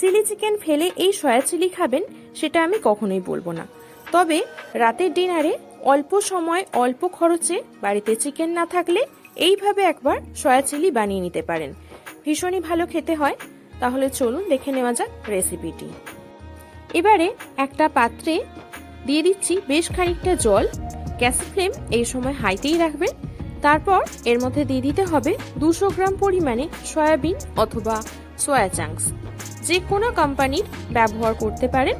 Chilli chicken ফেলে এই soya chilli খাবেন, সেটা আমি কখনোই বলব না। তবে রাতের ডিনারে অল্প সময়, অল্প খরচে বাড়িতে চিকেন না থাকলে এইভাবে একবার সয়া চিলি বানিয়ে নিতে পারেন। ভীষণই ভালো খেতে হয়। তাহলে চলুন দেখে নেওয়া যাক রেসিপিটি। এবারে একটা পাত্রে দিয়ে দিচ্ছি বেশ খানিকটা জল। গ্যাস ফ্লেম এই সময় হাইতেই রাখবেন। তারপর এর মধ্যে দিয়ে দিতে হবে দুশো গ্রাম পরিমাণে সয়াবিন অথবা সয়া চাংস। যে কোনো কোম্পানির ব্যবহার করতে পারেন।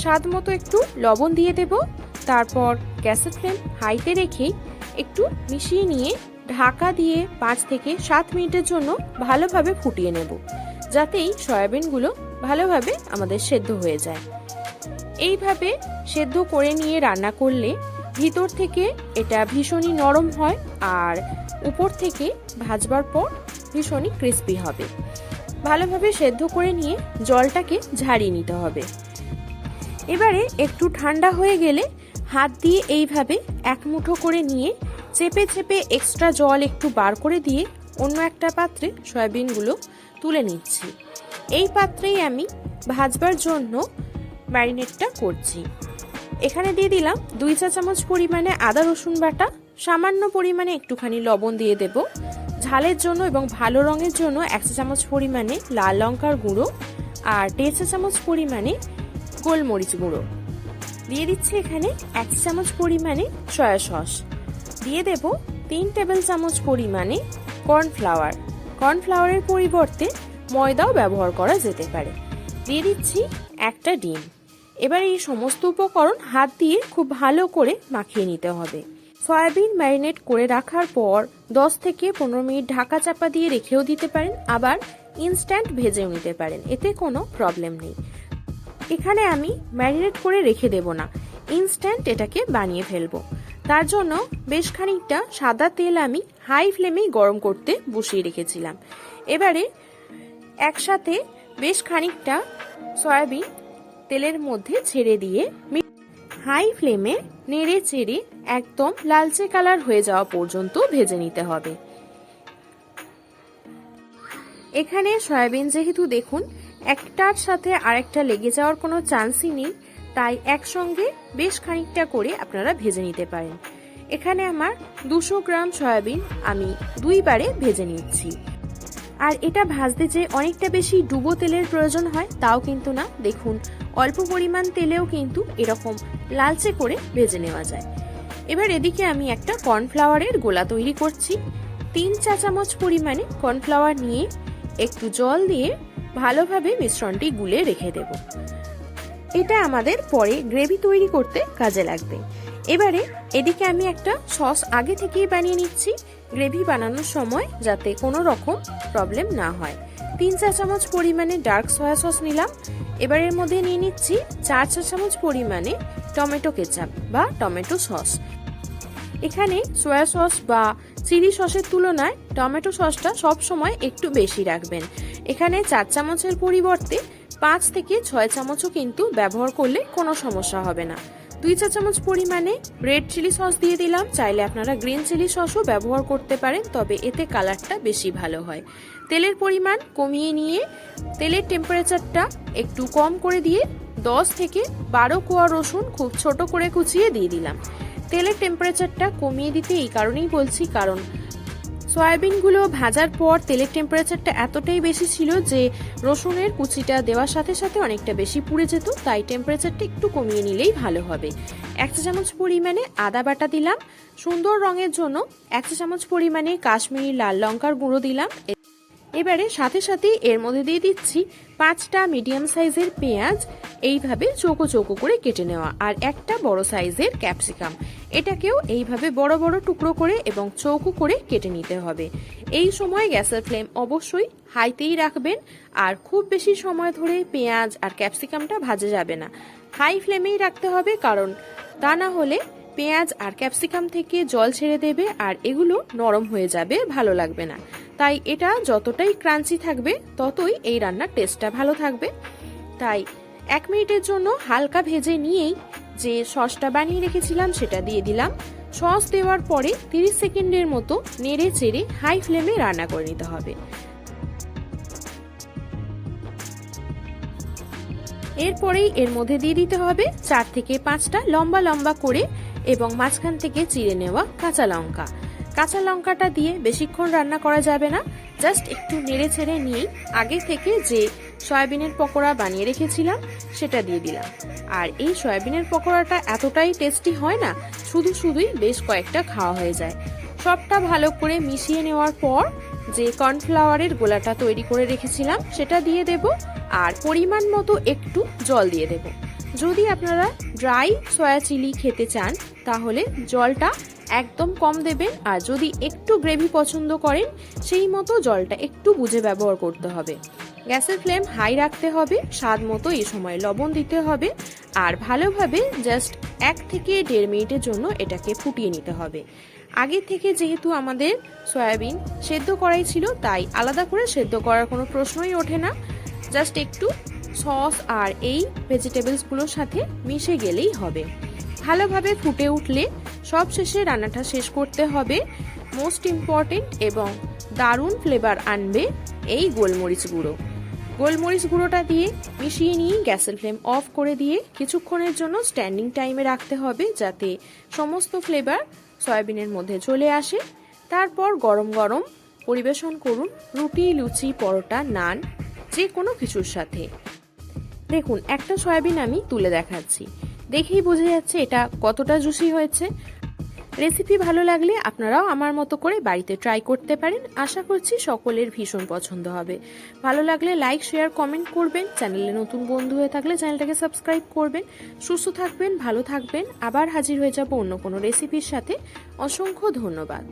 স্বাদ মতো একটু লবণ দিয়ে দেব, তারপর গ্যাসের ফ্লেম হাইতে রেখেই একটু মিশিয়ে নিয়ে ঢাকা দিয়ে পাঁচ থেকে সাত মিনিটের জন্য ভালোভাবে ফুটিয়ে নেব, যাতেই সয়াবিনগুলো ভালোভাবে আমাদের সেদ্ধ হয়ে যায়। এইভাবে সেদ্ধ করে নিয়ে রান্না করলে ভিতর থেকে এটা ভীষণই নরম হয় আর উপর থেকে ভাজবার পর ভীষণই ক্রিস্পি হবে। ভালোভাবে সেদ্ধ করে নিয়ে জলটাকে ঝাড়িয়ে নিতে হবে। এবারে একটু ঠান্ডা হয়ে গেলে হাত দিয়ে এইভাবে এক মুঠো করে নিয়ে চেপে চেপে এক্সট্রা জল একটু বার করে দিয়ে অন্য একটা পাত্রে সয়াবিনগুলো তুলে নিচ্ছি। এই পাত্রেই আমি ভাজবার জন্য ম্যারিনেটটা করছি। এখানে দিয়ে দিলাম দুই চা চামচ পরিমাণে আদা রসুন বাটা, সামান্য পরিমাণে একটুখানি লবণ দিয়ে দেব। ঝালের জন্য এবং ভালো রঙের জন্য এক চা চামচ পরিমাণে লাল লঙ্কার গুঁড়ো আর দেড় চা চামচ পরিমাণে গোলমরিচ গুঁড়ো। দিয়ে দিচ্ছি এখানে এক চামচ পরিমাণে সয়া সস। দিয়ে দেব তিন টেবিল চামচ পরিমাণে কর্নফ্লাওয়ার। কর্নফ্লাওয়ারের পরিবর্তে ময়দাও ব্যবহার করা যেতে পারে। দিয়ে দিচ্ছি একটা ডিম। এবার এই সমস্ত উপকরণ হাত দিয়ে খুব ভালো করে মাখিয়ে নিতে হবে। সয়াবিন ম্যারিনেট করে রাখার পর 10 থেকে পনেরো মিনিট ঢাকা চাপা দিয়ে রেখেও দিতে পারেন, আবার ইনস্ট্যান্ট ভেজেও নিতে পারেন, এতে কোনো প্রবলেম নেই। এখানে আমি ম্যারিনেট করে রেখে দেব না ইনস্ট্যান্ট এটাকে বানিয়ে ফেলব। তার জন্য বেশ খানিকটা সাদা তেল আমি হাই ফ্লেমেই গরম করতে বসিয়ে রেখেছিলাম। এবারে একসাথে বেশ খানিকটা সয়াবিন তেলের মধ্যে ছেড়ে দিয়ে হাই ফ্লেমে নেড়ে চেড়ে একদম লালচে কালার হয়ে যাওয়া পর্যন্ত ভেজে নিতে হবে। এখানে সয়াবিন যেহেতু দেখুন, একটার সাথে আরেকটা লেগে যাওয়ার কোনো চান্সই নেই, তাই একসঙ্গে বেশ খানিকটা করে আপনারা ভেজে নিতে পারেন। এখানে আমার দুশো গ্রাম সয়াবিন আমি দুইবারে ভেজে নিচ্ছি। আর এটা ভাজতে যে অনেকটা বেশি ডুবো তেলের প্রয়োজন হয়, তাও কিন্তু না। দেখুন, অল্প পরিমাণ তেলেও কিন্তু এরকম লালচে করে ভেজে নেওয়া যায়। এবার এদিকে আমি একটা কর্নফ্লাওয়ারের গোলা তৈরি করছি। তিন চা চামচ পরিমাণে কর্নফ্লাওয়ার নিয়ে একটু জল দিয়ে ভালোভাবে মিশ্রণটি গুলে রেখে দেব। এটা আমাদের পরে গ্রেভি তৈরি করতে কাজে লাগবে। এবারে এদিকে আমি একটা সস আগে থেকেই বানিয়ে নিচ্ছি। গ্রেভি বানানোর সময় যাতে কোনো রকম প্রবলেম না হয়। তিন চা চামচ পরিমাণে ডার্ক সয়া সস নিলাম। এবার এর মধ্যে নিয়ে নিচ্ছি চার চা চামচ পরিমাণে টমেটো কেচাপ বা টমেটো সস এখানে সয়া সস বা চিলি সসের তুলনায় টমেটো সসটা সব সময় একটু বেশি রাখবেন। এখানে চার চামচের পরিবর্তে পাঁচ থেকে ছয় চামচও কিন্তু ব্যবহার করলে কোনো সমস্যা হবে না। দুই চা চামচ পরিমাণে রেড চিলি সস দিয়ে দিলাম। চাইলে আপনারা গ্রিন চিলি সসও ব্যবহার করতে পারেন, তবে এতে কালারটা বেশি ভালো হয়। তেলের পরিমাণ কমিয়ে নিয়ে তেলের টেম্পারেচারটা একটু কম করে দিয়ে দশ থেকে বারো কোয়া রসুন খুব ছোট করে কুচিয়ে দিয়ে দিলাম। তেলের টেম্পারেচারটা কমিয়ে দিতে এই কারণেই বলছি, কারণ সয়াবিনগুলো ভাজার পর তেলের টেম্পারেচারটা এতটাই বেশি ছিল যে রসুনের কুচিটা দেওয়ার সাথে সাথে অনেকটা বেশি পুড়ে যেত, তাই টেম্পারেচারটা একটু কমিয়ে নিলেই ভালো হবে। এক চা চামচ পরিমাণে আদা বাটা দিলাম। সুন্দর রঙের জন্য এক চা চামচ পরিমাণে কাশ্মীরি লাল লঙ্কার গুঁড়ো দিলাম। এবারে সাথে সাথে এর মধ্যে দিয়ে দিচ্ছি পাঁচটা মিডিয়াম সাইজের পেঁয়াজ। এইভাবে চৌকো চৌকো করে কেটে নেওয়া। আর একটা বড় সাইজের ক্যাপসিকাম এটাকেও এইভাবে বড় বড় টুকরো করে এবং চৌকো করে কেটে নিতে হবে। এই সময় গ্যাসের ফ্লেম অবশ্যই হাইতেই রাখবেন। আর খুব বেশি সময় ধরে পেঁয়াজ আর ক্যাপসিকামটা ভাজা যাবে না। হাই ফ্লেমেই রাখতে হবে কারণ তা না হলে পেঁয়াজ আর ক্যাপসিকাম থেকে জল ছেড়ে দেবে আর এগুলো নরম হয়ে যাবে, ভালো লাগবে না। তাই এটা যতটাই ক্রাঞ্চি থাকবে, ততই এই রান্নার টেস্টটা ভালো থাকবে। তাই এক মিনিটের জন্য হালকা ভেজে নিয়েই যে সসটা বানিয়ে রেখেছিলাম সেটা দিয়ে দিলাম। সস দেওয়ার পরে 30 সেকেন্ডের মতো নেড়ে চেড়ে হাই ফ্লেমে রান্না করে নিতে হবে। এরপরেই এর মধ্যে দিয়ে দিতে হবে চার থেকে পাঁচটা লম্বা লম্বা করে এবং মাঝখান থেকে চিড়ে নেওয়া কাঁচা লঙ্কা। কাঁচা লঙ্কাটা দিয়ে বেশিক্ষণ রান্না করা যাবে না। জাস্ট একটু নেড়ে ছেড়ে নিয়েই আগে থেকে যে সয়াবিনের পকোড়া বানিয়ে রেখেছিলাম, সেটা দিয়ে দিলাম। আর এই সয়াবিনের পকোড়াটা এতটাই টেস্টি হয় না, শুধু শুধুই বেশ কয়েকটা খাওয়া হয়ে যায়। সবটা ভালো করে মিশিয়ে নেওয়ার পর যে কর্নফ্লাওয়ারের গোলাটা তৈরি করে রেখেছিলাম, সেটা দিয়ে দেব আর পরিমাণ মতো একটু জল দিয়ে দেব। যদি আপনারা ড্রাই সয়া চিলি খেতে চান, তাহলে জলটা একদম কম দেবেন আর যদি একটু গ্রেভি পছন্দ করেন, সেই মতো জলটা একটু বুঝে ব্যবহার করতে হবে। গ্যাসের ফ্লেম হাই রাখতে হবে, স্বাদ মতো এই সময় লবণ দিতে হবে আর ভালোভাবে জাস্ট এক থেকে দেড় মিনিটের জন্য এটাকে ফুটিয়ে নিতে হবে। আগে থেকে যেহেতু আমাদের সয়াবিন সেদ্ধ করাই ছিল, তাই আলাদা করে সেদ্ধ করার কোনো প্রশ্নই ওঠে না। জাস্ট একটু সস আর এই ভেজিটেবলসগুলোর সাথে মিশে গেলেই হবে। ভালোভাবে ফুটে উঠলে সব শেষে রান্নাটা শেষ করতে হবে। মোস্ট ইম্পর্টেন্ট এবং দারুণ ফ্লেভার আনবে এই গোলমরিচ গুঁড়ো। গোলমরিচ গুঁড়োটা দিয়ে মিশিয়ে নিয়ে গ্যাসের ফ্লেম অফ করে দিয়ে কিছুক্ষণের জন্য স্ট্যান্ডিং টাইমে রাখতে হবে যাতে সমস্ত ফ্লেভার সয়াবিনের মধ্যে চলে আসে। তারপর গরম গরম পরিবেশন করুন রুটি, লুচি, পরোটা, নান যে কোনো কিছুর সাথে। দেখুন, একটা সয়াবিন আমি তুলে দেখাচ্ছি। দেখেই বোঝা যাচ্ছে এটা কতটা জুসি হয়েছে। রেসিপি ভালো লাগলে আপনারাও আমার মতো করে বাড়িতে ট্রাই করতে পারেন। আশা করছি সকলের ভীষণ পছন্দ হবে। ভালো লাগলে লাইক শেয়ার কমেন্ট করবেন। চ্যানেলে নতুন বন্ধু হয়ে থাকলে চ্যানেলটাকে সাবস্ক্রাইব করবেন। সুস্থ থাকবেন, ভালো থাকবেন। আবার হাজির হয়ে যাব অন্য কোনো রেসিপির সাথে। অসংখ্য ধন্যবাদ।